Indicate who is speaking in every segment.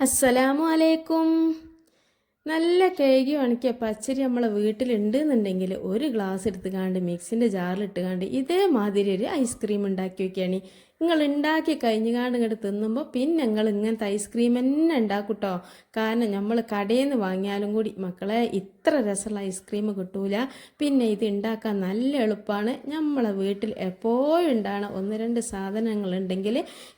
Speaker 1: അസ്സലാമു അലൈക്കും നല്ല കഴുകി ഉണക്കിയ പച്ചരി നമ്മളെ വീട്ടിലുണ്ട് എന്നുണ്ടെങ്കിൽ ഒരു ഗ്ലാസ് എടുത്തുകാണ്ട് മിക്സിന്റെ ജാറിലിട്ടുകാണ്ട് ഇതേമാതിരി ഒരു ഐസ്ക്രീം ഉണ്ടാക്കി വെക്കുകയാണ് നിങ്ങൾ ഉണ്ടാക്കി കഴിഞ്ഞുകാണ്ട് ഇങ്ങോട്ട് തിന്നുമ്പോൾ പിന്നെ നിങ്ങൾ ഇങ്ങനത്തെ ഐസ്ക്രീം തന്നെ ഉണ്ടാക്കും കേട്ടോ കാരണം നമ്മൾ കടയിൽ നിന്ന് വാങ്ങിയാലും കൂടി മക്കളെ ഇത്ര രസമുള്ള ഐസ്ക്രീം കിട്ടൂല. പിന്നെ ഇത് ഉണ്ടാക്കാൻ നല്ല എളുപ്പമാണ് നമ്മളെ വീട്ടിൽ എപ്പോഴും ഉണ്ടാണ് ഒന്ന് രണ്ട് സാധനങ്ങൾ ഉണ്ടെങ്കിൽ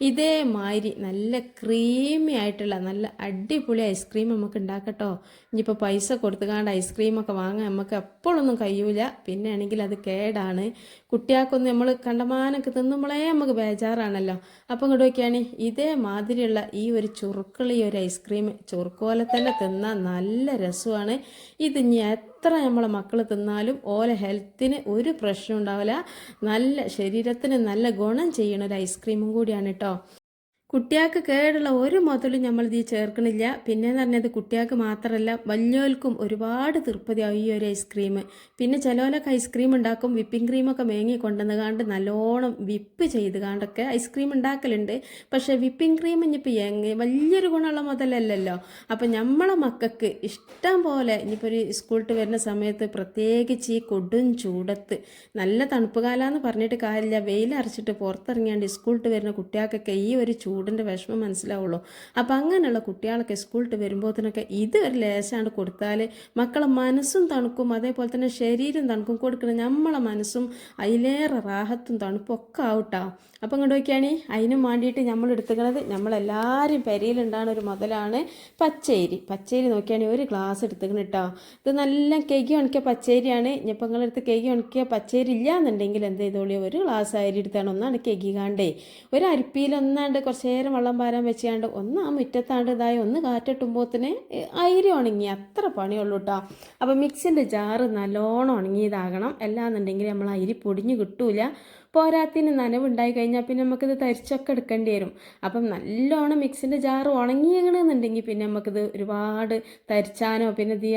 Speaker 1: ഇതേമാതിരി നല്ല ക്രീമി ആയിട്ടുള്ള നല്ല അടിപൊളി ഐസ്ക്രീം നമുക്ക് ഉണ്ടാക്കട്ടോ ഇനിയിപ്പോൾ പൈസ കൊടുത്തുകാണ്ട് ഐസ്ക്രീമൊക്കെ വാങ്ങാൻ നമുക്ക് എപ്പോഴൊന്നും കഴിയൂല. പിന്നെ ആണെങ്കിൽ അത് കേടാണ്. കുട്ടികൾക്കൊന്നും നമ്മൾ കണ്ടമാനൊക്കെ തിന്നുമ്പോഴേ നമുക്ക് ബേജാറാണല്ലോ അപ്പം ഇങ്ങോട്ട് നോക്കിയാണ് ഇതേമാതിരിയുള്ള ഈ ഒരു ചുറുക്കുള്ള ഈ ഒരു ഐസ്ക്രീം ചുറുക്കോലെ തന്നെ തിന്നാൻ നല്ല രസമാണ്. ഇത് ഇനി എത്ര നമ്മളെ മക്കൾ തിന്നാലും ഓല ഹെൽത്തിന് ഒരു പ്രശ്നം ഉണ്ടാവില്ല. നല്ല ശരീരത്തിന് നല്ല ഗുണം ചെയ്യണ ഒരു ഐസ്ക്രീമും കൂടിയാണ് കേട്ടോ കുട്ടികൾക്ക് കേടുള്ള ഒരു മുതലും നമ്മൾ ഇത് ചേർക്കണില്ല. പിന്നെന്ന് പറഞ്ഞത് കുട്ടികൾക്ക് മാത്രമല്ല വലിയവർക്കും ഒരുപാട് തൃപ്തിയാവും ഈ ഒരു ഐസ്ക്രീം പിന്നെ ചിലവരൊക്കെ ഐസ്ക്രീം ഉണ്ടാക്കും വിപ്പിംഗ് ക്രീമൊക്കെ മേങ്ങി കൊണ്ടുവന്ന് കാണ്ട് നല്ലോണം വിപ്പ് ചെയ്ത് കാണ്ടൊക്കെ ഐസ്ക്രീം ഉണ്ടാക്കലുണ്ട്. പക്ഷേ വിപ്പിംഗ് ക്രീം ഇനിയിപ്പോൾ എങ്ങ വലിയൊരു ഗുണമുള്ള മുതലല്ലല്ലോ. അപ്പം നമ്മളെ മക്കൾക്ക് ഇഷ്ടം പോലെ ഇനിയിപ്പോൾ ഒരു സ്കൂളിട്ട് വരുന്ന സമയത്ത് പ്രത്യേകിച്ച് ഈ കൊടും ചൂടത്ത് നല്ല തണുപ്പ് കാലമെന്ന് പറഞ്ഞിട്ട് കാര്യമില്ല വെയിലരച്ചിട്ട് പുറത്തിറങ്ങിയാണ്ട് സ്കൂളിട്ട് വരുന്ന കുട്ടികൾക്കൊക്കെ ഈ ഒരു ചൂടിന്റെ വിഷമം മനസ്സിലാവുള്ളൂ. അപ്പം അങ്ങനെയുള്ള കുട്ടികളൊക്കെ സ്കൂളിട്ട് വരുമ്പോഴത്തേനൊക്കെ ഇത് ഒരു ലേശാണ്ട് കൊടുത്താൽ മക്കളെ മനസ്സും തണുക്കും അതേപോലെ തന്നെ ശരീരം തണുക്കും. കൊടുക്കണം നമ്മളെ മനസ്സും അതിലേറെ റാഹത്തും തണുപ്പും ഒക്കെ ആവട്ടാ. അപ്പം ഇങ്ങോട്ട് നോക്കിയാണ് അതിനും വേണ്ടിയിട്ട് നമ്മൾ എടുത്തുക്കണത് നമ്മളെല്ലാവരും പെരയിലുണ്ടാകുന്ന ഒരു മുതലാണ് പച്ചേരി. പച്ചേരി നോക്കിയാണെങ്കിൽ ഒരു ഗ്ലാസ് എടുത്തുക്കണം കേട്ടോ ഇത് നല്ല കേക്ക് ഉണക്കിയ പച്ചേരിയാണ്. ഇനിയിപ്പോൾ നിങ്ങളെടുത്ത് കേക്ക് ഉണക്കിയ പച്ചേരി ഇല്ല എന്നുണ്ടെങ്കിൽ എന്ത് ചെയ്തോളിയോ ഒരു ഗ്ലാസ് അരി എടുത്താണ് ഒന്നാണ് കേക്ക് കാണ്ടേ. ഒരു അരിപ്പിയിൽ ഒന്നാണ്ട് കുറച്ച് നേരം വെള്ളം പാരാൻ വെച്ചാണ്ട് ഒന്ന് ആ മുറ്റത്താണ്ട് ഇതായി ഒന്ന് കാറ്റിട്ടുമ്പോത്തിന് അയിരി ഉണങ്ങി. അത്ര പണിയുള്ളൂ കേട്ടോ അപ്പോൾ മിക്സിന്റെ ജാറ് നല്ലോണം ഉണങ്ങിയതാകണം. അല്ലാന്നുണ്ടെങ്കിൽ നമ്മൾ അരി പൊടിഞ്ഞ് കിട്ടൂല. പോരാത്തിന് നനവുണ്ടായി കഴിഞ്ഞാൽ പിന്നെ നമുക്കിത് തരിച്ചൊക്കെ എടുക്കേണ്ടി വരും. അപ്പം നല്ലോണം മിക്സിന്റെ ജാറ് ഉണങ്ങിയണമെന്നുണ്ടെങ്കിൽ പിന്നെ നമുക്കിത് ഒരുപാട് തരിച്ചാനോ പിന്നെ ഇത്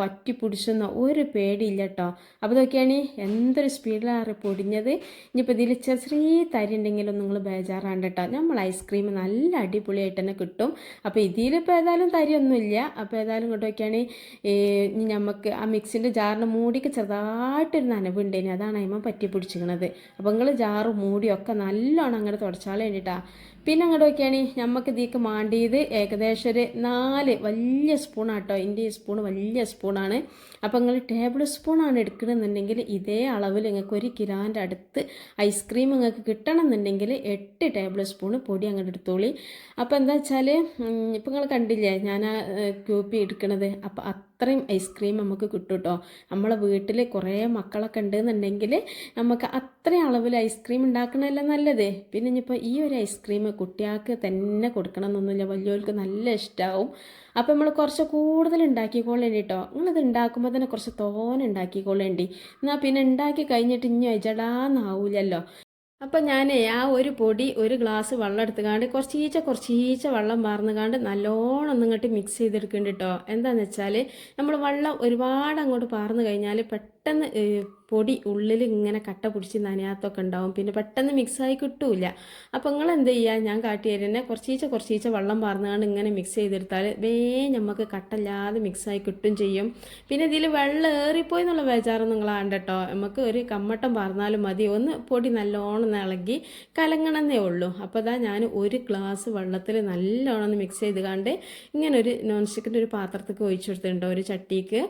Speaker 1: പറ്റി പിടിച്ചെന്നോ ഒരു പേടിയില്ല കേട്ടോ. അപ്പോൾ ഇതൊക്കെയാണ് എന്തൊരു സ്പീഡിലാണ് പൊടിഞ്ഞത്. ഇനിയിപ്പോൾ ഇതിൽ ചെറിയ ചെറിയ തരി ഉണ്ടെങ്കിലും നിങ്ങൾ ബേജാറാണ്ട് കേട്ടോ. നമ്മൾ ഐസ്ക്രീം നല്ല അടിപൊളിയായിട്ട് തന്നെ കിട്ടും. അപ്പോൾ ഇതിലിപ്പോൾ ഏതായാലും തരിയൊന്നുമില്ല. അപ്പോൾ ഏതായാലും ഇനി നമുക്ക് ആ മിക്സിന്റെ ജാറിന് മൂടിക്ക് ചെറുതായിട്ടൊരു നനവുണ്ടേനി അതാണ് അതിമ പറ്റി പിടിച്ചിരിക്കണത്. അപ്പോൾ നിങ്ങൾ ജാറ് മൂടിയൊക്കെ നല്ലോണം അങ്ങനെ തുടച്ചാൽ വേണ്ടിയിട്ടാ പിന്നെ അങ്ങോട്ട് നോക്കിയാണ് നമുക്ക് ഇതിക്ക് മാണ്ടിയത് ഏകദേശം ഒരു നാല് വലിയ സ്പൂണാട്ടോ. എന്റെ ഈ സ്പൂൺ വലിയ സ്പൂണാണ്. അപ്പോൾ നിങ്ങൾ ടേബിൾ സ്പൂണാണ് എടുക്കണമെന്നുണ്ടെങ്കിൽ ഇതേ അളവിൽ നിങ്ങൾക്ക് ഒരു കിലോന്റെ അടുത്ത് ഐസ്ക്രീം നിങ്ങൾക്ക് കിട്ടണം എന്നുണ്ടെങ്കിൽ എട്ട് ടേബിൾ സ്പൂൺ പൊടി അങ്ങോട്ട് എടുത്തോളി. അപ്പോൾ എന്താ വെച്ചാൽ ഇപ്പം നിങ്ങൾ കണ്ടില്ലേ ഞാൻ ആ ക്യൂപ്പി എടുക്കണത്. അപ്പോൾ അത്രയും ഐസ്ക്രീം നമുക്ക് കിട്ടും കേട്ടോ നമ്മളെ വീട്ടിൽ കുറേ മക്കളൊക്കെ ഉണ്ടെന്നുണ്ടെങ്കിൽ നമുക്ക് അത്രയും അളവിൽ ഐസ്ക്രീം ഉണ്ടാക്കണമല്ല നല്ലത്. പിന്നെ ഇനിയിപ്പോൾ ഈ ഒരു ഐസ്ക്രീം കുട്ടികൾക്ക് തന്നെ കൊടുക്കണം എന്നൊന്നുമില്ല. വലിയവർക്ക് നല്ല ഇഷ്ടമാവും അപ്പോൾ നമ്മൾ കുറച്ച് കൂടുതൽ ഉണ്ടാക്കിക്കൊള്ളേണ്ടി കേട്ടോ നിങ്ങളിത് ഉണ്ടാക്കുമ്പോൾ തന്നെ കുറച്ച് തോനെ ഉണ്ടാക്കിക്കൊള്ളേണ്ടി. എന്നാൽ പിന്നെ ഉണ്ടാക്കി കഴിഞ്ഞിട്ട് ഇനി അജടാന്നാവൂലല്ലോ. അപ്പം ഞാൻ ആ ഒരു പൊടി ഒരു ഗ്ലാസ് വെള്ളം എടുത്തുകാണ്ട് കുറച്ചീച്ച കുറച്ചീച്ച വെള്ളം പാർന്നുകാണ്ട് നല്ലോണം ഒന്നിങ്ങോട്ട് മിക്സ് ചെയ്തെടുക്കുന്നുണ്ട് കേട്ടോ എന്താണെന്ന് വെച്ചാൽ നമ്മൾ വെള്ളം ഒരുപാട് അങ്ങോട്ട് പാർന്നു കഴിഞ്ഞാൽ പെട്ടെന്ന് പൊടി ഉള്ളിൽ ഇങ്ങനെ കട്ട പിടിച്ച് നനയാത്തൊക്കെ ഉണ്ടാവും. പിന്നെ പെട്ടെന്ന് മിക്സായി കിട്ടൂല. അപ്പോൾ നിങ്ങൾ എന്ത് ചെയ്യുക ഞാൻ കാട്ടി തരുന്നെ കുറച്ചീച്ച കുറച്ചീച്ച വെള്ളം പാർന്നുകൊണ്ട് ഇങ്ങനെ മിക്സ് ചെയ്തെടുത്താൽ വേ നമുക്ക് കട്ടല്ലാതെ മിക്സായി കിട്ടും ചെയ്യും. പിന്നെ ഇതിൽ വെള്ളം ഏറിപ്പോയി എന്നുള്ള ബേജാറ് നിങ്ങൾ കേട്ടോ നമുക്ക് ഒരു കമ്മട്ടം പാർന്നാലും മതി. ഒന്ന് പൊടി നല്ലോണം ഇളകി കലങ്ങണമെന്നേ ഉള്ളൂ. അപ്പോൾ അതാ ഞാൻ ഒരു ഗ്ലാസ് വെള്ളത്തിൽ നല്ലോണം മിക്സ് ചെയ്ത് കണ്ട് ഇങ്ങനെ ഒരു നോൺ സ്റ്റിക്കിന്റെ ഒരു പാത്രത്തേക്ക് ഒഴിച്ചെടുത്തിട്ടുണ്ടോ ഒരു ചട്ടിക്ക്.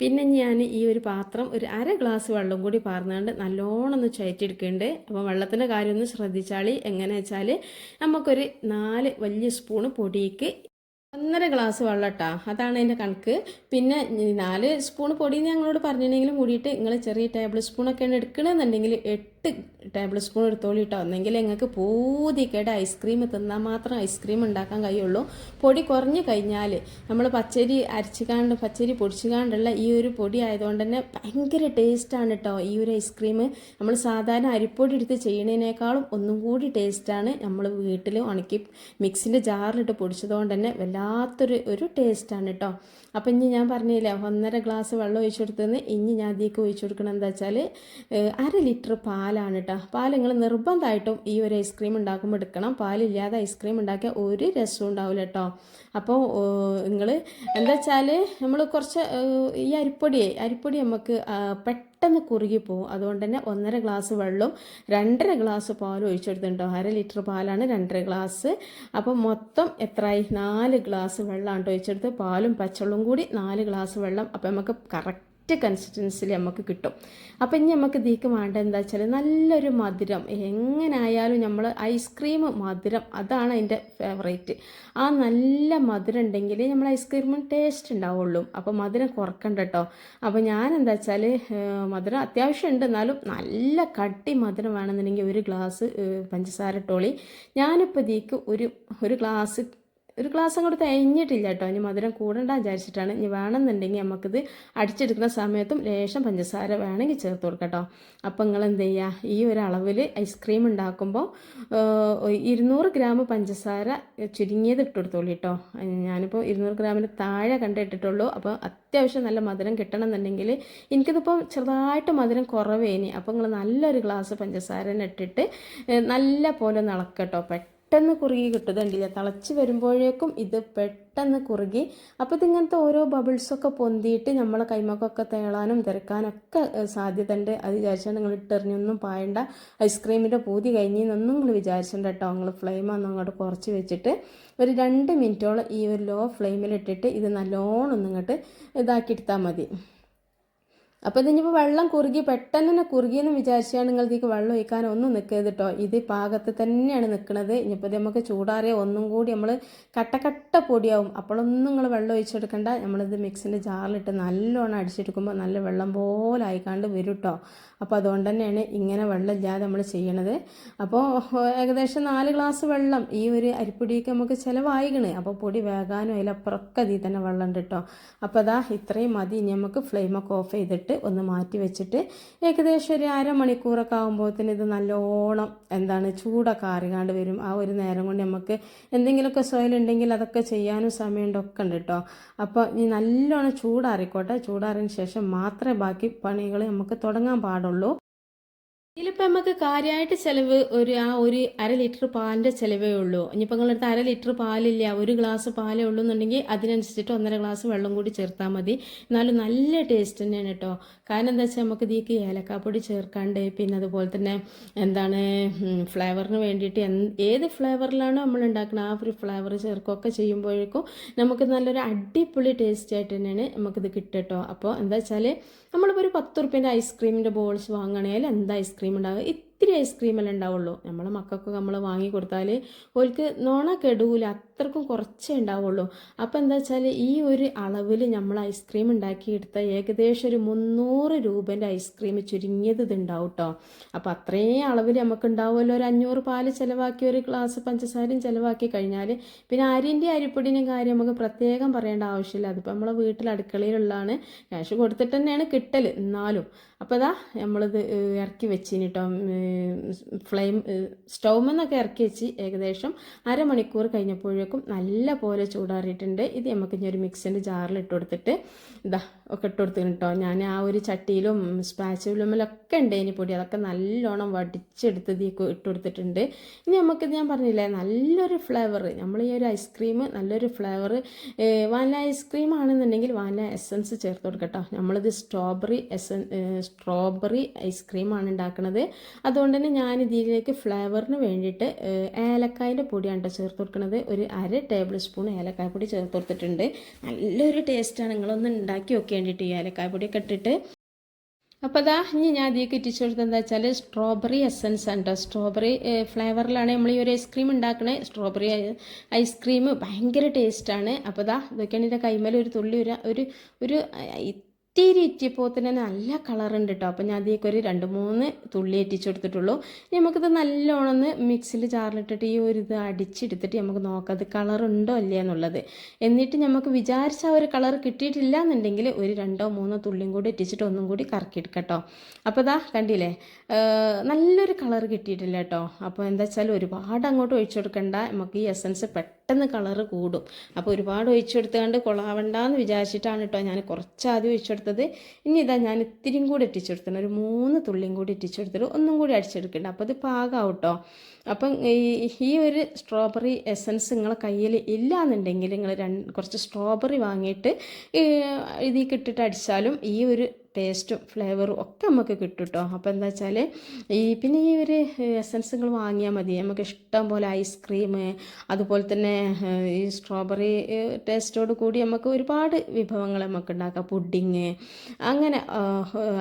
Speaker 1: പിന്നെ ഞാൻ ഈ ഒരു പാത്രം ഒരു അര ഗ്ലാസ് വെള്ളം കൂടി പാർന്നുകൊണ്ട് നല്ലോണം ഒന്ന് ചയറ്റിയെടുക്കുന്നുണ്ട്. അപ്പോൾ വെള്ളത്തിന്റെ കാര്യം ഒന്ന് ശ്രദ്ധിച്ചാളി എങ്ങനെ വെച്ചാൽ നമുക്കൊരു നാല് വലിയ സ്പൂണ് പൊടിക്ക് ഒന്നര ഗ്ലാസ് വെള്ളം ഇട്ടാ അതാണ് അതിന്റെ കണക്ക്. പിന്നെ നാല് സ്പൂൺ പൊടി ഞങ്ങളോട് പറഞ്ഞിട്ടുണ്ടെങ്കിലും കൂടിയിട്ട് നിങ്ങൾ ചെറിയ ടേബിൾ സ്പൂണൊക്കെയാണ് എടുക്കണമെന്നുണ്ടെങ്കിൽ എട്ട് ടേബിൾ സ്പൂൺ എടുത്തോളി കേട്ടോ എന്നെങ്കിൽ നിങ്ങൾക്ക് പൂതിക്കേട് ഐസ്ക്രീം തിന്നാൽ മാത്രം ഐസ്ക്രീം ഉണ്ടാക്കാൻ കഴിയുള്ളൂ. പൊടി കുറഞ്ഞു കഴിഞ്ഞാൽ നമ്മൾ പച്ചരി അരച്ചുകാണ്ട് പച്ചരി പൊടിച്ചുകാണ്ടുള്ള ഈ ഒരു പൊടി ആയതുകൊണ്ട് തന്നെ ഭയങ്കര ടേസ്റ്റാണ് കേട്ടോ ഈ ഒരു ഐസ്ക്രീം. നമ്മൾ സാധാരണ അരിപ്പൊടി എടുത്ത് ചെയ്യുന്നതിനേക്കാളും ഒന്നും കൂടി ടേസ്റ്റാണ് നമ്മൾ വീട്ടിൽ ഉണക്കി മിക്സിന്റെ ജാറിലിട്ട് പൊടിച്ചതുകൊണ്ട് തന്നെ വല്ലാത്തൊരു ഒരു ടേസ്റ്റാണ് കേട്ടോ അപ്പം ഇനി ഞാൻ പറഞ്ഞില്ലേ ഒന്നര ഗ്ലാസ് വെള്ളം ഒഴിച്ചു കൊടുത്തതെന്ന് ഇനി ഞാൻ അതിലേക്ക് ഒഴിച്ചു കൊടുക്കണം എന്താ വെച്ചാൽ അര ലിറ്റർ പാലാണ് കേട്ടോ പാൽ നിങ്ങൾ നിർബന്ധമായിട്ടും ഈ ഒരു ഐസ്ക്രീം ഉണ്ടാക്കുമ്പോൾ എടുക്കണം. പാലില്ലാതെ ഐസ്ക്രീം ഉണ്ടാക്കിയാൽ ഒരു രസവും ഉണ്ടാവില്ല കേട്ടോ അപ്പോൾ നിങ്ങൾ എന്താ വെച്ചാൽ നമ്മൾ കുറച്ച് ഈ അരിപ്പൊടിയെ അരിപ്പൊടി നമുക്ക് ആ, പെട്ടെന്ന് കുറുകി പോകും അതുകൊണ്ട് തന്നെ ഒന്നര ഗ്ലാസ് വെള്ളവും രണ്ടര ഗ്ലാസ് പാലും ഒഴിച്ചെടുത്തിട്ടുണ്ടോ? അര ലിറ്റർ പാലാണ് രണ്ടര ഗ്ലാസ് അപ്പോൾ മൊത്തം എത്രയായി നാല് ഗ്ലാസ് വെള്ളമാണ് ഒഴിച്ചെടുത്ത് പാലും പച്ചവെള്ളവും കൂടി നാല് ഗ്ലാസ് വെള്ളം. അപ്പോൾ നമുക്ക് കറക്റ്റ് കൺസിസ്റ്റൻസിൽ നമുക്ക് കിട്ടും. അപ്പം ഇനി നമുക്ക് ഇതിലേക്ക് വേണ്ട എന്താ വെച്ചാൽ നല്ലൊരു മധുരം. എങ്ങനായാലും നമ്മൾ ഐസ്ക്രീം മധുരം അതാണ് അതിന്റെ ഫേവറേറ്റ് ആ നല്ല മധുരം ഉണ്ടെങ്കിൽ നമ്മൾ ഐസ്ക്രീമിന് ടേസ്റ്റ് ഉണ്ടാവുള്ളൂ. അപ്പോൾ മധുരം കുറക്കണ്ട കേട്ടോ അപ്പോൾ ഞാൻ എന്താ വെച്ചാൽ മധുരം അത്യാവശ്യം ഉണ്ട്. എന്നാലും നല്ല കട്ടി മധുരം വേണമെന്നുണ്ടെങ്കിൽ ഒരു ഗ്ലാസ് പഞ്ചസാര ടോളി ഞാനിപ്പോൾ ഇതിലേക്ക് ഒരു ഒരു ഗ്ലാസ് ഒരു ഗ്ലാസ് അങ്ങോട്ട് തേഞ്ഞിട്ടില്ല കേട്ടോ. ഇനി മധുരം കൂടണ്ട വിചാരിച്ചിട്ടാണ്. ഇനി വേണമെന്നുണ്ടെങ്കിൽ നമുക്കിത് അടിച്ചെടുക്കുന്ന സമയത്തും ലേശം പഞ്ചസാര വേണമെങ്കിൽ ചേർത്ത് കൊടുക്കാം കേട്ടോ. അപ്പോൾ നിങ്ങൾ എന്ത് ചെയ്യുക? ഈ ഒരു അളവിൽ ഐസ്ക്രീം ഉണ്ടാക്കുമ്പോൾ ഇരുന്നൂറ് ഗ്രാം പഞ്ചസാര ചുരുങ്ങിയത് ഇട്ട് കൊടുത്തോളൂ കേട്ടോ. ഞാനിപ്പോൾ ഇരുന്നൂറ് ഗ്രാമിന് താഴെ കണ്ടിട്ടിട്ടുള്ളൂ അപ്പോൾ അത്യാവശ്യം നല്ല മധുരം കിട്ടണം എന്നുണ്ടെങ്കിൽ എനിക്കിതിപ്പോൾ ചെറുതായിട്ട് മധുരം കുറവേനി. അപ്പോൾ നിങ്ങൾ നല്ലൊരു ഗ്ലാസ് പഞ്ചസാര ഇട്ടിട്ട് നല്ല പോലെ നിളക്കട്ടോ ഇളക്കട്ടോ പെട്ടെന്ന് കുറുകി കിട്ടും ഇതുണ്ടില്ല തിളച്ച് വരുമ്പോഴേക്കും ഇത് പെട്ടെന്ന് കുറുകി. അപ്പോൾ ഇതിങ്ങനത്തെ ഓരോ ബബിൾസൊക്കെ പൊന്തിയിട്ട് നമ്മളെ കൈമക്കൊക്കെ തേളാനും തിരക്കാനൊക്കെ സാധ്യത ഉണ്ട് അത് വിചാരിച്ചാൽ നിങ്ങൾ ഇട്ടെറിഞ്ഞൊന്നും പായണ്ട. ഐസ്ക്രീമിന്റെ പൂതി കഴിഞ്ഞെന്നൊന്നും നിങ്ങൾ വിചാരിച്ചിട്ടുണ്ട് കേട്ടോ നിങ്ങൾ ഫ്ലെയിം ഒന്ന് അങ്ങോട്ട് കുറച്ച് വെച്ചിട്ട് ഒരു രണ്ട് മിനിറ്റോളം ഈ ഒരു ലോ ഫ്ലെയിമിലിട്ടിട്ട് ഇത് നല്ലോണം ഒന്നിങ്ങോട്ട് ഇതാക്കി എടുത്താൽ മതി. അപ്പോൾ ഇതിനിപ്പോൾ വെള്ളം കുറുകി പെട്ടെന്ന് തന്നെ കുറുകിയെന്ന് വിചാരിച്ചാൽ നിങ്ങൾ ഇതിലേക്ക് വെള്ളം ഒഴിക്കാൻ ഒന്നും നിൽക്കരുത് കേട്ടോ ഇത് പാകത്ത് തന്നെയാണ് നിൽക്കുന്നത് ഇനിയിപ്പോൾ ഇത് നമുക്ക് ചൂടാറിയ ഒന്നും കൂടി നമ്മൾ കട്ടക്കട്ട പൊടിയാവും. അപ്പോഴൊന്നും നിങ്ങൾ വെള്ളം ഒഴിച്ചെടുക്കണ്ട. നമ്മളിത് മിക്സിന്റെ ജാറിലിട്ട് നല്ലോണം അടിച്ചെടുക്കുമ്പോൾ നല്ല വെള്ളം പോലെ ആയിക്കാണ്ട് വരും കേട്ടോ അപ്പോൾ അതുകൊണ്ട് തന്നെയാണ് ഇങ്ങനെ വെള്ളം ഇല്ലാതെ നമ്മൾ ചെയ്യണത്. അപ്പോൾ ഏകദേശം നാല് ഗ്ലാസ് വെള്ളം ഈ ഒരു അരിപ്പൊടിയൊക്കെ നമുക്ക് ചിലവായിക്കണ്. അപ്പോൾ പൊടി വേകാനും അതിലപ്പുറമൊക്കെ അതിൽ തന്നെ വെള്ളം ഉണ്ട് കേട്ടോ അപ്പോൾ അതാ ഇത്രയും മതി. ഇനി നമുക്ക് ഫ്ലെയിമൊക്കെ ഓഫ് ചെയ്തിട്ട് ഒന്ന് മാറ്റി വെച്ചിട്ട് ഏകദേശം ഒരു അരമണിക്കൂറൊക്കെ ആകുമ്പോഴത്തേന് ഇത് നല്ലോണം എന്താണ് ചൂടൊക്കെ ആറികാണ്ട് വരും. ആ ഒരു നേരം കൊണ്ട് നമുക്ക് എന്തെങ്കിലുമൊക്കെ സോയിലുണ്ടെങ്കിൽ അതൊക്കെ ചെയ്യാനും സമയമുണ്ട് ഒക്കെ ഉണ്ട് കേട്ടോ അപ്പോൾ ഈ നല്ലോണം ചൂടാറിക്കോട്ടെ. ചൂടാറിന് ശേഷം മാത്രമേ ബാക്കി പണികൾ നമുക്ക് തുടങ്ങാൻ പാടുള്ളൂ. ഇതിലിപ്പോൾ നമുക്ക് കാര്യമായിട്ട് ചിലവ് ഒരു ആ ഒരു അര ലിറ്റർ പാലിന്റെ ചിലവേ ഉള്ളൂ. ഇനിയിപ്പോൾ നിങ്ങളടുത്ത് അര ലിറ്റർ പാലില്ല ഒരു ഗ്ലാസ് പാലേ ഉള്ളൂ എന്നുണ്ടെങ്കിൽ അതിനനുസരിച്ചിട്ട് ഒന്നര ഗ്ലാസ് വെള്ളം കൂടി ചേർത്താൽ മതി. എന്നാലും നല്ല ടേസ്റ്റ് തന്നെയാണ് കേട്ടോ കാരണം എന്താ വെച്ചാൽ നമുക്ക് ഇതിലേക്ക് ഏലക്കാപ്പൊടി ചേർക്കാണ്ട് പിന്നെ അതുപോലെ തന്നെ എന്താണ് ഫ്ലേവറിന് വേണ്ടിയിട്ട് ഏത് ഫ്ലേവറിലാണോ നമ്മൾ ഉണ്ടാക്കുന്നത് ആ ഒരു ഫ്ലേവർ ചേർക്കുകയൊക്കെ ചെയ്യുമ്പോഴേക്കും നമുക്ക് നല്ലൊരു അടിപൊളി ടേസ്റ്റ് ആയിട്ട് തന്നെയാണ് നമുക്കിത് കിട്ടും കേട്ടോ അപ്പോൾ എന്താ വെച്ചാൽ നമ്മളിപ്പോൾ ഒരു പത്ത് റുപ്യേന്റെ ഐസ്ക്രീമിന്റെ ബോൾസ് വാങ്ങുകയാണെങ്കിൽ എന്താ ഐസ്ക്രീം ഉണ്ടാവുക. ഇത്തിരി ഐസ്ക്രീമല്ലേ ഉണ്ടാവുള്ളൂ. നമ്മളെ മക്കൾക്ക് നമ്മൾ വാങ്ങി കൊടുത്താൽ ഓൽക്ക് നോണ കെടൂല. അത്രക്കും കുറച്ചേ ഉണ്ടാവുള്ളൂ. അപ്പോൾ എന്താ വെച്ചാൽ ഈ ഒരു അളവിൽ നമ്മൾ ഐസ്ക്രീം ഉണ്ടാക്കിയെടുത്ത ഏകദേശം ഒരു മുന്നൂറ് രൂപേന്റെ ഐസ്ക്രീം ചുരുങ്ങിയത് ഇതുണ്ടാവും കേട്ടോ അപ്പോൾ അത്രയും അളവിൽ നമുക്ക് ഉണ്ടാവുമല്ലോ. ഒരു അഞ്ഞൂറ് പാൽ ചിലവാക്കി ഒരു ഗ്ലാസ് പഞ്ചസാരയും ചിലവാക്കി കഴിഞ്ഞാൽ പിന്നെ അരിന്റെ അരിപ്പൊടിന്റെയും കാര്യം നമുക്ക് പ്രത്യേകം പറയേണ്ട ആവശ്യമില്ല. അതിപ്പോൾ നമ്മളെ വീട്ടിൽ അടുക്കളയിലുള്ളതാണ്. ക്യാഷ് കൊടുത്തിട്ട് തന്നെയാണ് കിട്ടൽ എന്നാലും അപ്പോൾ അതാ നമ്മളിത് ഇറക്കി വെച്ചിന് കേട്ടോ ഫ്ലെയിം സ്റ്റൗമെന്നൊക്കെ ഇറക്കി വെച്ച് ഏകദേശം അരമണിക്കൂർ കഴിഞ്ഞപ്പോഴേക്കും നല്ല പോലെ ചൂടാറിയിട്ടുണ്ട്. ഇത് നമുക്ക് ഇനി ഒരു മിക്സിന്റെ ജാറിൽ ഇട്ട് കൊടുത്തിട്ട് ഇതാ ഒക്കെ ഇട്ട് കൊടുത്തിട്ട് കേട്ടോ ഞാൻ ആ ഒരു ചട്ടിയിലും സ്പാച്ചുലുമിലൊക്കെ ഉണ്ട് ഇനി പൊടി. അതൊക്കെ നല്ലോണം വടിച്ചെടുത്ത് ഇതിലേക്ക് ഇട്ട് കൊടുത്തിട്ടുണ്ട്. ഇനി നമുക്കിത് ഞാൻ പറഞ്ഞില്ലേ നല്ലൊരു ഫ്ലേവർ നമ്മൾ ഈ ഒരു ഐസ്ക്രീം നല്ലൊരു ഫ്ലേവർ വാനില ഐസ്ക്രീം ആണെന്നുണ്ടെങ്കിൽ വാനില എസൻസ് ചേർത്ത് കൊടുക്കട്ടോ. നമ്മളിത് സ്ട്രോബെറി എസൻ സ്ട്രോബെറി ഐസ്ക്രീമാണ് ഉണ്ടാക്കുന്നത് അതുകൊണ്ട് തന്നെ ഞാൻ ഇതിലേക്ക് ഫ്ലേവറിന് വേണ്ടിയിട്ട് ഏലക്കായന്റെ പൊടിയാണ് കേട്ടോ ചേർത്ത് കൊടുക്കുന്നത് ഒരു അര ടേബിൾ സ്പൂൺ ഏലക്കായ പൊടി ചേർത്ത് കൊടുത്തിട്ടുണ്ട്. നല്ലൊരു ടേസ്റ്റാണ് നിങ്ങളൊന്ന് ഉണ്ടാക്കി വെക്കേണ്ടിയിട്ട് ഈ ഏലക്കായ പൊടിയൊക്കെ ഇട്ടിട്ട്. അപ്പോൾ അതാ ഇനി ഞാൻ അതിലേക്ക് ഇറ്റിച്ചു എന്താ വെച്ചാൽ സ്ട്രോബെറി എസൻസ് കേട്ടോ സ്ട്രോബെറി ഫ്ലേവറിലാണ് നമ്മൾ ഈ ഒരു ഐസ്ക്രീം ഉണ്ടാക്കണേ. സ്ട്രോബെറി ഐസ്ക്രീം ഭയങ്കര ടേസ്റ്റാണ് അപ്പോൾ അതാ ഇതൊക്കെയാണ് ഇതിന്റെ കൈമേൽ ഒരു തുള്ളി ഒരു ഒരു ഒരു ഇത്തിരി ഇറ്റിയപ്പോൾ തന്നെ നല്ല കളറുണ്ട് കേട്ടോ അപ്പോൾ ഞാൻ അതിലേക്ക് ഒരു രണ്ട് മൂന്ന് തുള്ളി ഇറ്റിച്ചു കൊടുത്തിട്ടുള്ളൂ ഇനി നമുക്കിത് നല്ലോണം ഒന്ന് ചാറിലിട്ടിട്ട് ഈ ഒരു ഇത് അടിച്ചെടുത്തിട്ട് നമുക്ക് നോക്കാം അത് കളറുണ്ടോ ഇല്ല എന്നുള്ളത്. എന്നിട്ട് നമുക്ക് വിചാരിച്ച ഒരു കളർ കിട്ടിയിട്ടില്ല എന്നുണ്ടെങ്കിൽ ഒരു രണ്ടോ മൂന്നോ തുള്ളിയും കൂടി ഇറ്റിച്ചിട്ട് ഒന്നും കൂടി കറക്കിയെടുക്കട്ടോ. അപ്പോൾ ഇതാ കണ്ടില്ലേ നല്ലൊരു കളർ കിട്ടിയിട്ടില്ല കേട്ടോ. അപ്പോൾ എന്താ വെച്ചാൽ ഒരുപാട് അങ്ങോട്ട് ഒഴിച്ചു കൊടുക്കണ്ട നമുക്ക് ഈ എസൻസ് പെട്ടെന്ന് പെട്ടെന്ന് കളറ് കൂടും. അപ്പോൾ ഒരുപാട് ഒഴിച്ചെടുത്തുകൊണ്ട് കൊളാവണ്ടെന്ന് വിചാരിച്ചിട്ടാണ് കേട്ടോ ഞാൻ കുറച്ച് ആദ്യം ഒഴിച്ചെടുത്തത്. ഇനി ഇതാ ഞാൻ ഇത്തിരിയും കൂടി ഇട്ടിച്ചെടുത്തത്. ഒരു മൂന്ന് തുള്ളിയും കൂടി ഇട്ടിച്ചെടുത്തിട്ട് ഒന്നും കൂടി അടിച്ചെടുക്കുന്നുണ്ട് അപ്പോൾ ഇത് പാകാവും കേട്ടോ അപ്പം ഈ ഈ ഒരു സ്ട്രോബെറി എസൻസ് നിങ്ങളെ കയ്യിൽ ഇല്ലാന്നുണ്ടെങ്കിൽ നിങ്ങൾ രണ്ട് കുറച്ച് സ്ട്രോബെറി വാങ്ങിയിട്ട് ഇതിൽ കിട്ടിട്ട് അടിച്ചാലും ഈ ഒരു ടേസ്റ്റും ഫ്ലേവറും ഒക്കെ നമുക്ക് കിട്ടും കേട്ടോ അപ്പോൾ എന്താ വെച്ചാൽ ഈ പിന്നെ ഈ ഒരു എസൻസുകൾ വാങ്ങിയാൽ മതി. നമുക്ക് ഇഷ്ടം പോലെ ഐസ്ക്രീം അതുപോലെ തന്നെ ഈ സ്ട്രോബെറി ടേസ്റ്റോട് കൂടി നമുക്ക് ഒരുപാട് വിഭവങ്ങൾ നമുക്ക് ഉണ്ടാക്കാം പുഡിങ് അങ്ങനെ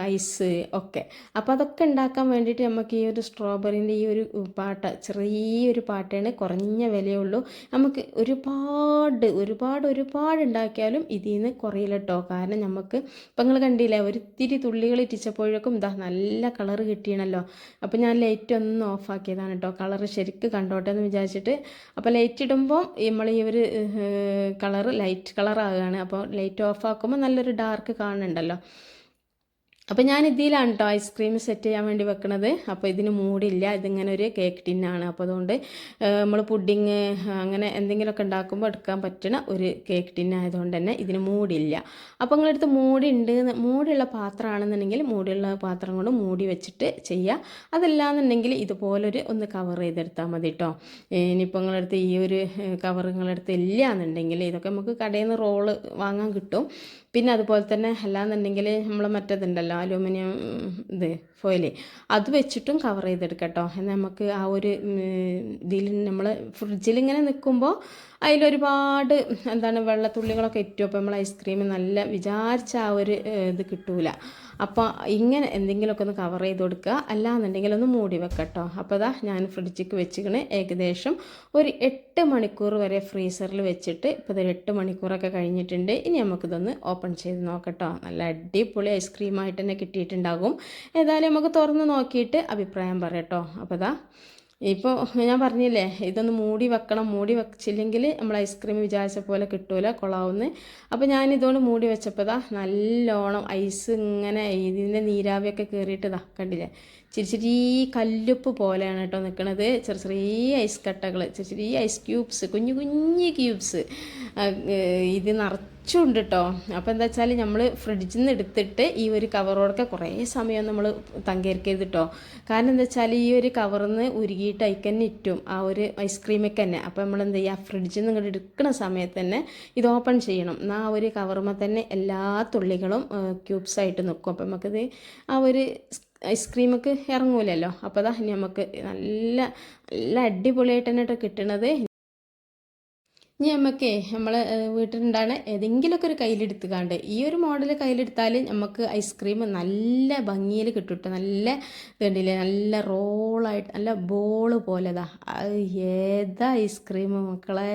Speaker 1: ഐസ് ഒക്കെ. അപ്പോൾ അതൊക്കെ ഉണ്ടാക്കാൻ വേണ്ടിയിട്ട് നമുക്ക് ഈ ഒരു സ്ട്രോബെറിന്റെ ഈ ഒരു പാട്ട ചെറിയൊരു പാട്ടയാണ് കുറഞ്ഞ വിലയുള്ളൂ നമുക്ക് ഒരുപാട് ഒരുപാട് ഒരുപാട് ഉണ്ടാക്കിയാലും ഇതിൽ നിന്ന് കുറയില്ല കേട്ടോ കാരണം നമുക്ക് ഇപ്പം നിങ്ങൾ കണ്ടില്ലേ ഒരു ഇത്തിരി തുള്ളികൾ ഇറ്റിച്ചപ്പോഴേക്കും ഇതാ നല്ല കളറ് കിട്ടിയണല്ലോ. അപ്പോൾ ഞാൻ ലൈറ്റ് ഒന്ന് ഓഫാക്കിയതാണ് കേട്ടോ കളർ ശരിക്ക് കണ്ടോട്ടെ എന്ന് വിചാരിച്ചിട്ട് അപ്പോൾ ലൈറ്റ് ഇടുമ്പോൾ നമ്മൾ ഈ ഒരു കളറ് ലൈറ്റ് കളറാകുകയാണ് അപ്പോൾ ലൈറ്റ് ഓഫാക്കുമ്പോൾ നല്ലൊരു ഡാർക്ക് കാണുന്നുണ്ടല്ലോ. അപ്പോൾ ഞാൻ ഇതിലാണ് കേട്ടോ ഐസ്ക്രീം സെറ്റ് ചെയ്യാൻ വേണ്ടി വെക്കണത്. അപ്പോൾ ഇതിന് മൂടില്ല. ഇതിങ്ങനെ ഒരു കേക്ക് ടിന്നാണ് അപ്പോൾ അതുകൊണ്ട് നമ്മൾ പുഡിങ് അങ്ങനെ എന്തെങ്കിലുമൊക്കെ ഉണ്ടാക്കുമ്പോൾ എടുക്കാൻ പറ്റുന്ന ഒരു കേക്ക് ടിന്നായതുകൊണ്ട് തന്നെ ഇതിന് മൂടില്ല. അപ്പോൾ നിങ്ങളടുത്ത് മൂടി ഉണ്ട് മൂടിയുള്ള പാത്രമാണെന്നുണ്ടെങ്കിൽ മൂടിയുള്ള പാത്രം കൊണ്ട് മൂടി വെച്ചിട്ട് ചെയ്യുക അതല്ലാന്നുണ്ടെങ്കിൽ ഇതുപോലൊരു ഒന്ന് കവർ ചെയ്തെടുത്താൽ മതി കേട്ടോ ഇനിയിപ്പോൾ നിങ്ങളടുത്ത് ഈ ഒരു കവർ നിങ്ങളടുത്ത് ഇല്ല എന്നുണ്ടെങ്കിൽ ഇതൊക്കെ നമുക്ക് കടയിൽ നിന്ന് റോൾ വാങ്ങാൻ കിട്ടും. പിന്നെ അതുപോലെ തന്നെ അല്ലാന്നുണ്ടെങ്കിൽ നമ്മൾ മറ്റേതുണ്ടല്ലോ അലൂമിനിയം ഇത് ഫോയിൽ. അത് വെച്ചിട്ടും കവർ ചെയ്തെടുക്കട്ടോ എന്നാൽ നമുക്ക് ആ ഒരു ഇതിൽ നമ്മൾ ഫ്രിഡ്ജിൽ ഇങ്ങനെ നിൽക്കുമ്പോൾ അതിലൊരുപാട് എന്താണ് വെള്ളത്തുള്ളികളൊക്കെ ഇറ്റും അപ്പോൾ നമ്മൾ ഐസ്ക്രീം നല്ല വിചാരിച്ച ആ ഒരു ഇത് കിട്ടൂല. അപ്പോൾ ഇങ്ങനെ എന്തെങ്കിലുമൊക്കെ ഒന്ന് കവർ ചെയ്ത് കൊടുക്കുക. അല്ലാന്നുണ്ടെങ്കിൽ ഒന്ന് മൂടി വെക്കട്ടോ അപ്പോൾ അതാ ഞാൻ ഫ്രിഡ്ജിക്ക് വെച്ചിക്കണ് ഏകദേശം ഒരു എട്ട് മണിക്കൂർ വരെ ഫ്രീസറിൽ വെച്ചിട്ട് ഇപ്പോൾ ഇതൊരു എട്ട് മണിക്കൂറൊക്കെ കഴിഞ്ഞിട്ടുണ്ട്. ഇനി നമുക്കിതൊന്ന് ഓപ്പൺ ചെയ്ത് നോക്കട്ടോ നല്ല അടിപൊളി ഐസ്ക്രീമായിട്ട് തന്നെ കിട്ടിയിട്ടുണ്ടാകും. ഏതായാലും നമുക്ക് തുറന്ന് നോക്കിയിട്ട് അഭിപ്രായം പറയട്ടോ അപ്പോൾ അതാ ഇപ്പോൾ ഞാൻ പറഞ്ഞില്ലേ ഇതൊന്ന് മൂടി വെക്കണം. മൂടി വെച്ചില്ലെങ്കിൽ നമ്മൾ ഐസ്ക്രീം വിചാരിച്ച പോലെ കിട്ടൂല കൊളാവുന്ന്. അപ്പോൾ ഞാൻ ഇതുകൊണ്ട് മൂടി വെച്ചപ്പോൾ നല്ലോണം ഐസ് ഇങ്ങനെ ഇതിന്റെ നീരാവിയൊക്കെ കയറിയിട്ടതാ കണ്ടില്ലേ? ചെറിയ ചെറിയ കല്ലുപ്പ് പോലെയാണ് കേട്ടോ നിൽക്കുന്നത് ചെറിയ ചെറിയ ഐസ് കട്ടകൾ ചെറിയ ചെറിയ ഐസ് ക്യൂബ്സ് കുഞ്ഞു കുഞ്ഞു ക്യൂബ്സ്. ഇത് നിറച്ചുണ്ട് കേട്ടോ അപ്പോൾ എന്താ വെച്ചാൽ നമ്മൾ ഫ്രിഡ്ജിൽ നിന്ന് എടുത്തിട്ട് ഈ ഒരു കവറോടൊക്കെ കുറേ സമയം നമ്മൾ തങ്കേർക്കരുത് കേട്ടോ കാരണം എന്താ വെച്ചാൽ ഈ ഒരു കവറിൽ നിന്ന് ഉരുകിയിട്ട് അയക്കന്നെ ഇറ്റും ആ ഒരു ഐസ്ക്രീമൊക്കെ തന്നെ അപ്പോൾ നമ്മൾ എന്ത് ചെയ്യുക ഫ്രിഡ്ജിൽ നിന്ന് ഇങ്ങോട്ട് എടുക്കുന്ന സമയത്ത് തന്നെ ഇത് ഓപ്പൺ ചെയ്യണം. എന്നാൽ ആ ഒരു കവറുമ്പോൾ തന്നെ എല്ലാ തുള്ളികളും ക്യൂബ്സായിട്ട് നിൽക്കും അപ്പോൾ നമുക്കിത് ആ ഒരു ഐസ്ക്രീമൊക്കെ ഇറങ്ങൂലല്ലോ. അപ്പോൾ അതാ നമുക്ക് നല്ല നല്ല അടിപൊളിയായിട്ട് തന്നെ കിട്ടണത്. ഇനി നമുക്ക് നമ്മൾ വീട്ടിലുണ്ടാണ് ഏതെങ്കിലുമൊക്കെ ഒരു കയ്യിലെടുത്ത് കാണ്ട് ഈ ഒരു മോഡൽ കയ്യിലെടുത്താൽ നമുക്ക് ഐസ്ക്രീം നല്ല ഭംഗിയിൽ കിട്ടും നല്ല കണ്ടില്ലേ നല്ല റോളായിട്ട് നല്ല ബോൾ പോലെതാ. ഏതാ ഐസ്ക്രീം മക്കളെ?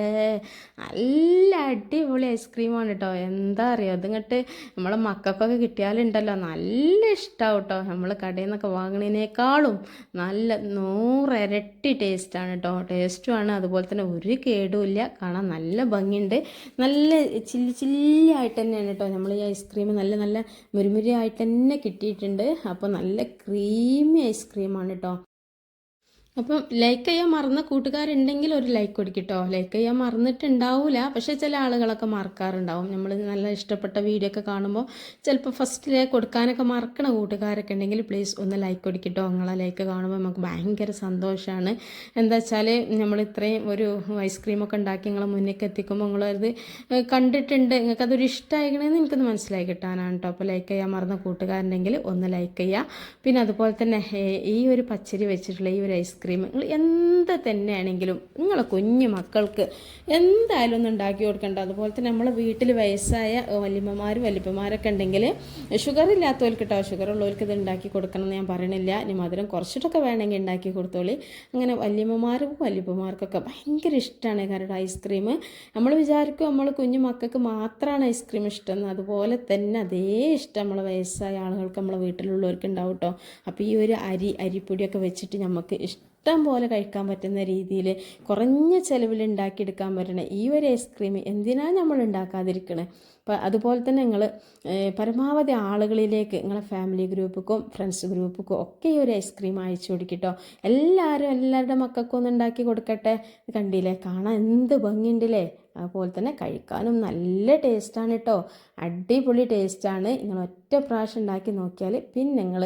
Speaker 1: നല്ല അടിപൊളി ഐസ്ക്രീമാണ് കേട്ടോ എന്താ അറിയോ? അതിങ്ങോട്ട് നമ്മളെ മക്കൾക്കൊക്കെ കിട്ടിയാലുണ്ടല്ലോ. നല്ല ഇഷ്ടമാവും കേട്ടോ നമ്മൾ കടയിൽ നിന്നൊക്കെ വാങ്ങണതിനേക്കാളും നല്ല നൂറിരട്ടി ടേസ്റ്റാണ് കേട്ടോ ടേസ്റ്റുമാണ് അതുപോലെ തന്നെ ഒരു കേടുമില്ല കാണാൻ നല്ല ഭംഗിയുണ്ട്. നല്ല ചില്ലി ചില്ലി ആയിട്ട് തന്നെയാണ് കേട്ടോ നമ്മൾ ഈ ഐസ്ക്രീം നല്ല നല്ല മുരുമുരി ആയിട്ട് തന്നെ കിട്ടിയിട്ടുണ്ട്. അപ്പോൾ നല്ല ക്രീമി ഐസ്ക്രീമാണ് കേട്ടോ അപ്പം ലൈക്ക് ചെയ്യാൻ മറന്ന കൂട്ടുകാരുണ്ടെങ്കിൽ ഒരു ലൈക്ക് കൊടുക്കട്ടോ. ലൈക്ക് ചെയ്യാൻ മറന്നിട്ടുണ്ടാവില്ല പക്ഷേ ചില ആളുകളൊക്കെ മറക്കാറുണ്ടാവും. നമ്മൾ നല്ല ഇഷ്ടപ്പെട്ട വീഡിയോ ഒക്കെ കാണുമ്പോൾ ചിലപ്പോൾ ഫസ്റ്റ് ലൈക്ക് കൊടുക്കാനൊക്കെ മറക്കണ കൂട്ടുകാരൊക്കെ ഉണ്ടെങ്കിൽ പ്ലീസ് ഒന്ന് ലൈക്ക് കൊടുക്കട്ടോ. നിങ്ങളെ ലൈക്ക് കാണുമ്പോൾ നമുക്ക് ഭയങ്കര സന്തോഷമാണ് എന്താ വെച്ചാൽ നമ്മൾ ഇത്രയും ഒരു ഐസ്ക്രീമൊക്കെ ഉണ്ടാക്കി നിങ്ങളെ മുന്നേക്ക് എത്തിക്കുമ്പോൾ നിങ്ങളത് കണ്ടിട്ടുണ്ട്. നിങ്ങൾക്ക് അതൊരു ഇഷ്ടമായിക്കണമെന്ന് എനിക്കൊന്ന് മനസ്സിലായി കിട്ടാനാണ് കേട്ടോ അപ്പോൾ ലൈക്ക് ചെയ്യാൻ മറന്ന കൂട്ടുകാരുണ്ടെങ്കിൽ ഒന്ന് ലൈക്ക് ചെയ്യുക പിന്നെ അതുപോലെ തന്നെ ഈ ഒരു പച്ചരി വെച്ചിട്ടുള്ള ഈ ഒരു ഐസ്ക്രീം ഐസ്ക്രീം നിങ്ങൾ എന്ത് തന്നെയാണെങ്കിലും നിങ്ങളെ കുഞ്ഞു മക്കൾക്ക് എന്തായാലും ഒന്ന് ഉണ്ടാക്കി കൊടുക്കേണ്ട. അതുപോലെ തന്നെ നമ്മൾ വീട്ടിൽ വയസ്സായ വല്യമ്മമാരും വല്യപ്പന്മാരൊക്കെ ഉണ്ടെങ്കിൽ ഷുഗർ ഇല്ലാത്തവർക്ക് കേട്ടോ ഷുഗർ ഉള്ളവർക്ക് ഇത് ഉണ്ടാക്കി കൊടുക്കണം എന്ന് ഞാൻ പറയണില്ല. ഇനി മധുരം കുറച്ചിട്ടൊക്കെ വേണമെങ്കിൽ ഉണ്ടാക്കി കൊടുത്തോളി. അങ്ങനെ വല്യമ്മമാർക്കും വല്യപ്പന്മാർക്കൊക്കെ ഭയങ്കര ഇഷ്ടമാണ് കാരണം ഐസ്ക്രീം നമ്മൾ വിചാരിക്കും നമ്മൾ കുഞ്ഞു മക്കൾക്ക് മാത്രമാണ് ഐസ്ക്രീം ഇഷ്ടം. അതുപോലെ തന്നെ അതേ ഇഷ്ടം നമ്മളെ വയസ്സായ ആളുകൾക്ക് നമ്മളെ വീട്ടിലുള്ളവർക്ക് ഉണ്ടാവും കേട്ടോ അപ്പോൾ ഈ ഒരു അരി അരിപ്പൊടിയൊക്കെ വെച്ചിട്ട് നമുക്ക് ഇഷ്ടം ഇഷ്ടം പോലെ കഴിക്കാൻ പറ്റുന്ന രീതിയിൽ കുറഞ്ഞ ചിലവിൽ ഉണ്ടാക്കിയെടുക്കാൻ പറ്റണ ഈ ഒരു ഐസ്ക്രീം എന്തിനാണ് നമ്മൾ ഉണ്ടാക്കാതിരിക്കണേ? അപ്പം അതുപോലെ തന്നെ നിങ്ങൾ പരമാവധി ആളുകളിലേക്ക് നിങ്ങളെ ഫാമിലി ഗ്രൂപ്പിക്കും ഫ്രണ്ട്സ് ഗ്രൂപ്പിക്കും ഒക്കെ ഈ ഒരു ഐസ്ക്രീം അയച്ചു കൊടുക്കട്ടോ. എല്ലാവരും എല്ലാവരുടെ മക്കൾക്കും ഒന്ന് ഉണ്ടാക്കി കൊടുക്കട്ടെ. കണ്ടില്ലേ? കാണാൻ എന്ത് ഭംഗിയുണ്ടല്ലേ? അതുപോലെ തന്നെ കഴിക്കാനും നല്ല ടേസ്റ്റാണ് കേട്ടോ അടിപൊളി ടേസ്റ്റാണ് നിങ്ങൾ ഒറ്റ പ്രാവശ്യം ഉണ്ടാക്കി നോക്കിയാൽ പിന്നെ നിങ്ങൾ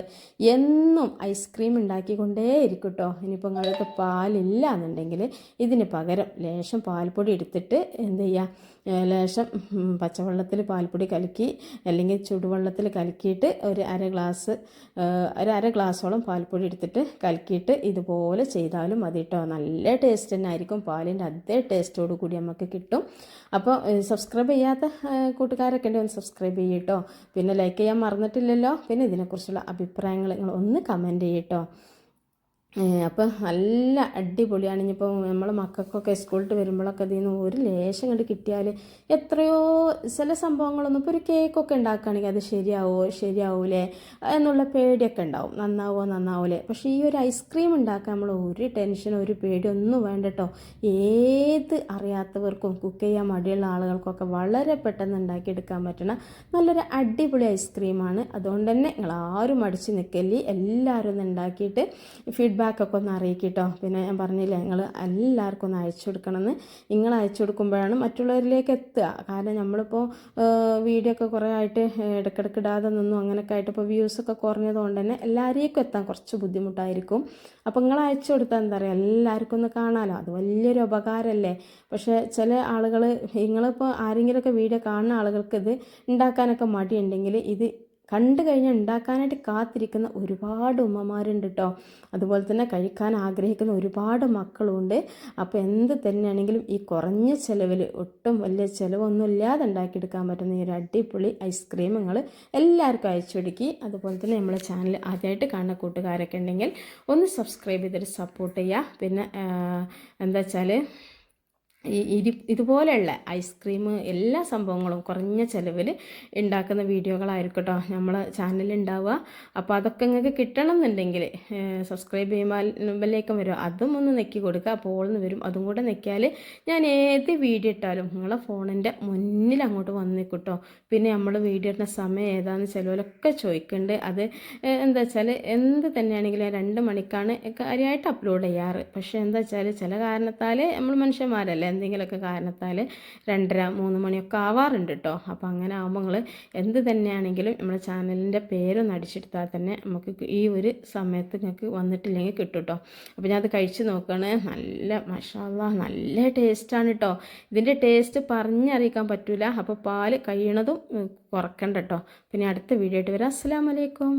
Speaker 1: എന്നും ഐസ്ക്രീം ഉണ്ടാക്കിക്കൊണ്ടേ ഇരിക്കും കേട്ടോ ഇനിയിപ്പോൾ നിങ്ങൾക്ക് പാലില്ല എന്നുണ്ടെങ്കിൽ ഇതിന് പകരം ലേശം പാൽപ്പൊടി എടുത്തിട്ട് എന്ത് ചെയ്യുക ലേശം പച്ചവെള്ളത്തിൽ പാൽപ്പൊടി കലക്കി അല്ലെങ്കിൽ ചുടുവെള്ളത്തിൽ കലക്കിയിട്ട് ഒരു അര ഗ്ലാസ് ഒരു അര ഗ്ലാസ്സോളം പാൽപ്പൊടി എടുത്തിട്ട് കലക്കിയിട്ട് ഇതുപോലെ ചെയ്താലും മതി കേട്ടോ നല്ല ടേസ്റ്റ് തന്നെ ആയിരിക്കും. പാലിന്റെ അതേ ടേസ്റ്റോട് കൂടി നമുക്ക് കിട്ടും. അപ്പോൾ സബ്സ്ക്രൈബ് ചെയ്യാത്ത കൂട്ടുകാരൊക്കെ ഉണ്ടെങ്കിൽ ഒന്ന് സബ്സ്ക്രൈബ് ചെയ്യട്ടോ പിന്നെ ലൈക്ക് ചെയ്യാൻ മറന്നിട്ടില്ലല്ലോ. പിന്നെ ഇതിനെക്കുറിച്ചുള്ള അഭിപ്രായങ്ങൾ നിങ്ങൾ ഒന്ന് കമന്റ് ചെയ്യട്ടോ അപ്പോൾ നല്ല അടിപൊളിയാണ്. ഇനിയിപ്പോൾ നമ്മൾ മക്കൾക്കൊക്കെ സ്കൂളിൽ വരുമ്പോഴൊക്കെ അതിൽ നിന്ന് ഒരു ലേശം കണ്ട് കിട്ടിയാൽ എത്രയോ ചില സംഭവങ്ങളൊന്നും ഇപ്പോൾ ഒരു കേക്കൊക്കെ ഉണ്ടാക്കുകയാണെങ്കിൽ അത് ശരിയാവോ ശരിയാവൂലേ എന്നുള്ള പേടിയൊക്കെ ഉണ്ടാവും. നന്നാവോ നന്നാവൂലേ. പക്ഷേ ഈ ഒരു ഐസ്ക്രീം ഉണ്ടാക്കാൻ നമ്മൾ ഒരു ടെൻഷൻ ഒരു പേടിയൊന്നും വേണ്ട കേട്ടോ. ഏത് അറിയാത്തവർക്കും കുക്ക് ചെയ്യാൻ മടിയുള്ള ആളുകൾക്കൊക്കെ വളരെ പെട്ടെന്ന് ഉണ്ടാക്കിയെടുക്കാൻ പറ്റണ നല്ലൊരു അടിപൊളി ഐസ്ക്രീമാണ് അതുകൊണ്ട് തന്നെ നിങ്ങൾ ആരും മടിച്ച് നിൽക്കല്ലേ എല്ലാവരും ഒന്ന് ഉണ്ടാക്കിയിട്ട് ഫീഡ്ബാക്ക് ഫീഡ്ബാക്കൊക്കെ ഒന്ന് അറിയിക്കട്ടോ. പിന്നെ ഞാൻ പറഞ്ഞില്ലേ നിങ്ങൾ എല്ലാവർക്കും ഒന്ന് അയച്ചു കൊടുക്കണമെന്ന്. നിങ്ങൾ അയച്ചു കൊടുക്കുമ്പോഴാണ് മറ്റുള്ളവരിലേക്ക് എത്തുക. കാരണം നമ്മളിപ്പോൾ വീഡിയോ ഒക്കെ കുറേ ആയിട്ട് ഇടയ്ക്കിടയ്ക്ക് ഇടാതെ നിന്നും അങ്ങനെയൊക്കെ ആയിട്ട് ഇപ്പോൾ വ്യൂസൊക്കെ കുറഞ്ഞതുകൊണ്ട് തന്നെ എല്ലാവരേക്കും എത്താൻ കുറച്ച് ബുദ്ധിമുട്ടായിരിക്കും. അപ്പോൾ നിങ്ങൾ അയച്ചു കൊടുത്താൽ എന്താ പറയുക എല്ലാവർക്കും ഒന്ന് കാണാമല്ലോ അത് വലിയൊരു ഉപകാരമല്ലേ പക്ഷേ ചില ആളുകൾ നിങ്ങളിപ്പോൾ ആരെങ്കിലുമൊക്കെ വീഡിയോ കാണുന്ന ആളുകൾക്ക് ഇത് ഉണ്ടാക്കാനൊക്കെ മടിയുണ്ടെങ്കിൽ ഇത് കണ്ടു കഴിഞ്ഞാൽ ഉണ്ടാക്കാനായിട്ട് കാത്തിരിക്കുന്ന ഒരുപാട് ഉമ്മമാരുണ്ട് കേട്ടോ അതുപോലെ തന്നെ കഴിക്കാൻ ആഗ്രഹിക്കുന്ന ഒരുപാട് മക്കളുണ്ട്. അപ്പോൾ എന്ത് തന്നെയാണെങ്കിലും ഈ കുറഞ്ഞ ചിലവിൽ ഒട്ടും വലിയ ചിലവൊന്നും ഇല്ലാതെ ഉണ്ടാക്കിയെടുക്കാൻ പറ്റുന്ന ഈ ഒരു അടിപൊളി ഐസ്ക്രീം എല്ലാവർക്കും അയച്ചു കൊടുക്കി. അതുപോലെ തന്നെ നമ്മളെ ചാനൽ ആദ്യമായിട്ട് കാണുന്ന കൂട്ടുകാരൊക്കെ ഉണ്ടെങ്കിൽ ഒന്ന് സബ്സ്ക്രൈബ് ചെയ്തിട്ട് സപ്പോർട്ട് ചെയ്യുക. പിന്നെ എന്താ വെച്ചാൽ ഈ ഇരി ഇതുപോലെയുള്ള ഐസ്ക്രീം എല്ലാ സംഭവങ്ങളും കുറഞ്ഞ ചിലവിൽ ഉണ്ടാക്കുന്ന വീഡിയോകളായിരിക്കും കേട്ടോ നമ്മൾ ചാനലിൽ ഉണ്ടാവുക അപ്പോൾ അതൊക്കെ നിങ്ങൾക്ക് കിട്ടണം എന്നുണ്ടെങ്കിൽ സബ്സ്ക്രൈബ് ചെയ്യുമ്പോൾ വരും. അതും ഒന്ന് നെക്കി കൊടുക്കുക. അപ്പോൾ ഓൾന്ന് വരും. അതും കൂടെ നെക്കിയാൽ ഞാൻ ഏത് വീഡിയോ ഇട്ടാലും നിങ്ങളെ ഫോണിന്റെ മുന്നിൽ അങ്ങോട്ട് വന്ന് പിന്നെ നമ്മൾ വീഡിയോ ഇടുന്ന സമയം ഏതാണെന്ന് ചിലവരൊക്കെ ചോദിക്കുന്നുണ്ട്. അത് എന്താ വെച്ചാൽ എന്ത് തന്നെയാണെങ്കിലും രണ്ട് മണിക്കാണ് കാര്യമായിട്ട് അപ്ലോഡ് ചെയ്യാറ്. പക്ഷേ എന്താ വെച്ചാൽ ചില കാരണത്താൽ നമ്മൾ മനുഷ്യന്മാരല്ലേ എന്തെങ്കിലുമൊക്കെ കാരണത്താൽ രണ്ടര മൂന്ന് മണിയൊക്കെ ആവാറുണ്ട് കേട്ടോ അപ്പോൾ അങ്ങനെ ആകുമ്പോൾ നിങ്ങൾ എന്ത് തന്നെയാണെങ്കിലും നമ്മുടെ ചാനലിന്റെ പേരൊന്ന് അടിച്ചെടുത്താൽ തന്നെ നമുക്ക് ഈ ഒരു സമയത്ത് നിങ്ങൾക്ക് വന്നിട്ടില്ലെങ്കിൽ കിട്ടും കേട്ടോ അപ്പോൾ ഞാൻ അത് കഴിച്ച് നോക്കുകയാണ് നല്ല മഷാല നല്ല ടേസ്റ്റാണ് കേട്ടോ ഇതിന്റെ ടേസ്റ്റ് പറഞ്ഞറിയിക്കാൻ പറ്റില്ല അപ്പോൾ പാൽ കഴിയണതും കുറക്കണ്ട കേട്ടോ പിന്നെ അടുത്ത വീഡിയോ ആയിട്ട് വരാം. അസ്സാം വലൈക്കും